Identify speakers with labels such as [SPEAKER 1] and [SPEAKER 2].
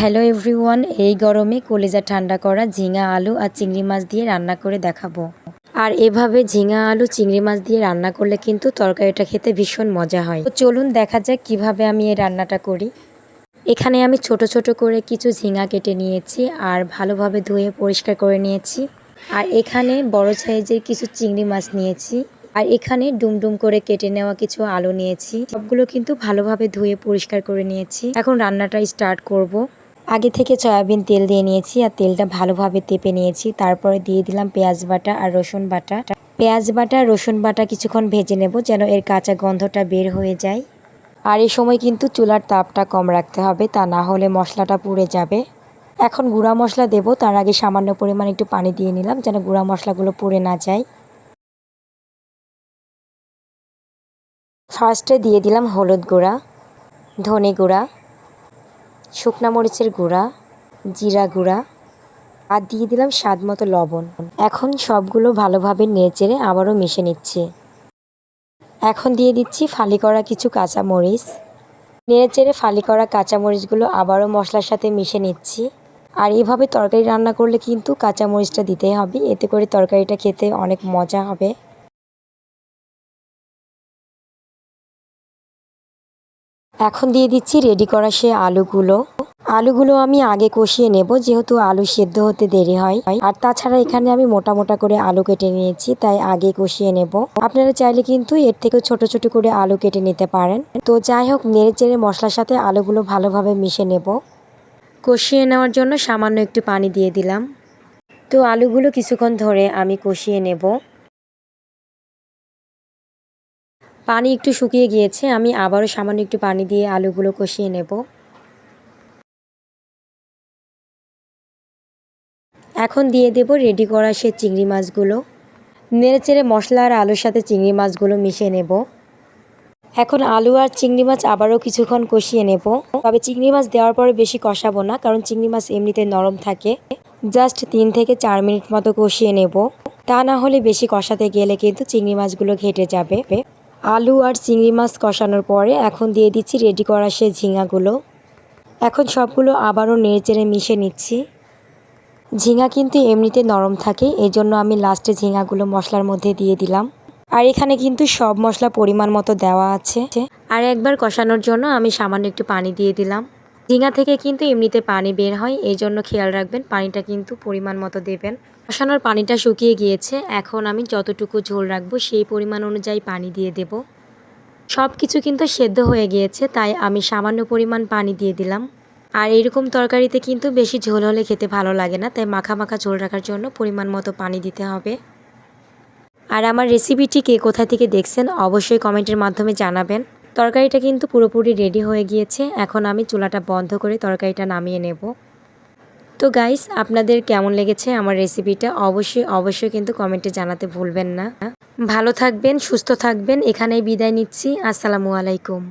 [SPEAKER 1] Hello everyone, এই গরমে কলেজা ঠান্ডা করা ঝিঙা আলু আর চিংড়ি মাছ দিয়ে রান্না করে দেখাবো। আর এভাবে ঝিঙা আলু, চিংড়ি মাছ দিয়ে রান্না করলে কিন্তু তরকারিটা খেতে ভীষণ মজা হয়। তো চলুন দেখা যাক কীভাবে আমি এই রান্নাটা করি। এখানে আমি ছোট ছোট করে কিছু ঝিঙা কেটে নিয়েছি আর ভালোভাবে ধুয়ে পরিষ্কার করে নিয়েছি। আর এখানে বড় সাইজের কিছু চিংড়ি মাছ নিয়েছি। আর এখানে ডুমডুম করে কেটে নেওয়া কিছু আলু নিয়েছি। সবগুলো কিন্তু ভালোভাবে ধুয়ে পরিষ্কার করে নিয়েছি। এখন রান্নাটা স্টার্ট করব। আগে থেকে সয়াবিন তেল দিয়ে নিয়েছি আর তেলটা ভালোভাবে তেপে নিয়েছি। তারপরে দিয়ে দিলাম পেঁয়াজ বাটা আর রসুন বাটা। পেঁয়াজ বাটা, রসুন বাটা কিছুক্ষণ ভেজে নেব যেন এর কাঁচা গন্ধটা বের হয়ে যায়। আর এই সময় কিন্তু চুলার তাপটা কম রাখতে হবে, তা না হলে মশলাটা পুড়ে যাবে। এখন গুঁড়া মশলা দেব, তার আগে সামান্য পরিমাণ একটু পানি দিয়ে নিলাম যেন গুঁড়া মশলাগুলো পুড়ে না যায়। ফার্স্টে দিয়ে দিলাম হলুদ গুঁড়া, ধনে গুঁড়া শুকনা মরিচের গুঁড়া, জিরা গুঁড়া, আর দিয়ে দিলাম স্বাদ মতো লবণ। এখন সবগুলো ভালোভাবে নেড়েচেড়ে আবারও মিশে নিচ্ছি। এখন দিয়ে দিচ্ছি ফালি করা কিছু কাঁচা মরিচ। নেড়েচেড়ে ফালি করা কাঁচা মরিচগুলো আবারও মশলার সাথে মিশে নিচ্ছি। আর এভাবে তরকারি রান্না করলে কিন্তু কাঁচা মরিচটা দিতেই হবে, এতে করে তরকারিটা খেতে অনেক মজা হবে। এখন দিয়ে দিচ্ছি রেডি করা সে আলুগুলো। আলুগুলো আমি আগে কষিয়ে নেব, যেহেতু আলু সেদ্ধ হতে দেরি হয়। আর তাছাড়া এখানে আমি মোটা মোটা করে আলু কেটে নিয়েছি, তাই আগে কষিয়ে নেব। আপনারা চাইলে কিন্তু এর থেকে ছোট ছোট করে আলু কেটে নিতে পারেন। তো যাই হোক, নেড়ে চেড়ে মশলার সাথে আলুগুলো ভালোভাবে মিশে নেব। কষিয়ে নেওয়ার জন্য সামান্য একটু পানি দিয়ে দিলাম। তো আলুগুলো কিছুক্ষণ ধরে আমি কষিয়ে নেব। পানি একটু শুকিয়ে গিয়েছে, আমি আবারও সামান্য একটু পানি দিয়ে আলুগুলো কষিয়ে নেব। এখন দিয়ে দেব রেডি করা সে চিংড়ি মাছগুলো। নেড়ে চেড়ে মশলা আর আলুর সাথে চিংড়ি মাছগুলো মিশিয়ে নেব। এখন আলু আর চিংড়ি মাছ আবারও কিছুক্ষণ কষিয়ে নেব। তবে চিংড়ি মাছ দেওয়ার পরে বেশি কষাবো না, কারণ চিংড়ি মাছ এমনিতে নরম থাকে। জাস্ট তিন থেকে চার মিনিট মতো কষিয়ে নেব। তা না হলে বেশি কষাতে গেলে কিন্তু চিংড়ি মাছগুলো ঘেটে যাবে। আলু আর চিংড়ি মাছ কষানোর পরে এখন দিয়ে দিচ্ছি রেডি করা সে ঝিঙাগুলো। এখন সবগুলো আবারও নেড়েচেড়ে মিশে নিচ্ছি। ঝিঙা কিন্তু এমনিতে নরম থাকে এই জন্য আমি লাস্টে ঝিঙাগুলো মশলার মধ্যে দিয়ে দিলাম। আর এখানে কিন্তু সব মশলা পরিমাণ মতো দেওয়া আছে। আর একবার কষানোর জন্য আমি সামান্য একটু পানি দিয়ে দিলাম। ঝিঙা থেকে কিন্তু এমনিতে পানি বের হয়, এই জন্য খেয়াল রাখবেন, পানিটা কিন্তু পরিমাণ মতো দেবেন। কষানোর পানিটা শুকিয়ে গিয়েছে, এখন আমি যতটুকু ঝোল রাখব সেই পরিমাণ অনুযায়ী পানি দিয়ে দেব। সব কিছু কিন্তু সেদ্ধ হয়ে গিয়েছে, তাই আমি সামান্য পরিমাণ পানি দিয়ে দিলাম। আর এরকম তরকারিতে কিন্তু বেশি ঝোল হলে খেতে ভালো লাগে না, তাই মাখা মাখা ঝোল রাখার জন্য পরিমাণ মতো পানি দিতে হবে। আর আমার রেসিপিটি কে কোথা থেকে দেখছেন, অবশ্যই কমেন্টের মাধ্যমে জানাবেন। তরকারিটা কিন্তু পুরোপুরি রেডি হয়ে গিয়েছে। এখন আমি চুলাটা বন্ধ করে তরকারিটা নামিয়ে নেব। তো গাইস আপনাদের কেমন লেগেছে আমার রেসিপিটা অবশ্যই অবশ্যই কিন্তু কমেন্টে জানাতে ভুলবেন না। ভালো থাকবেন, সুস্থ থাকবেন। এখানেই বিদায় নিচ্ছি। আসসালামু আলাইকুম।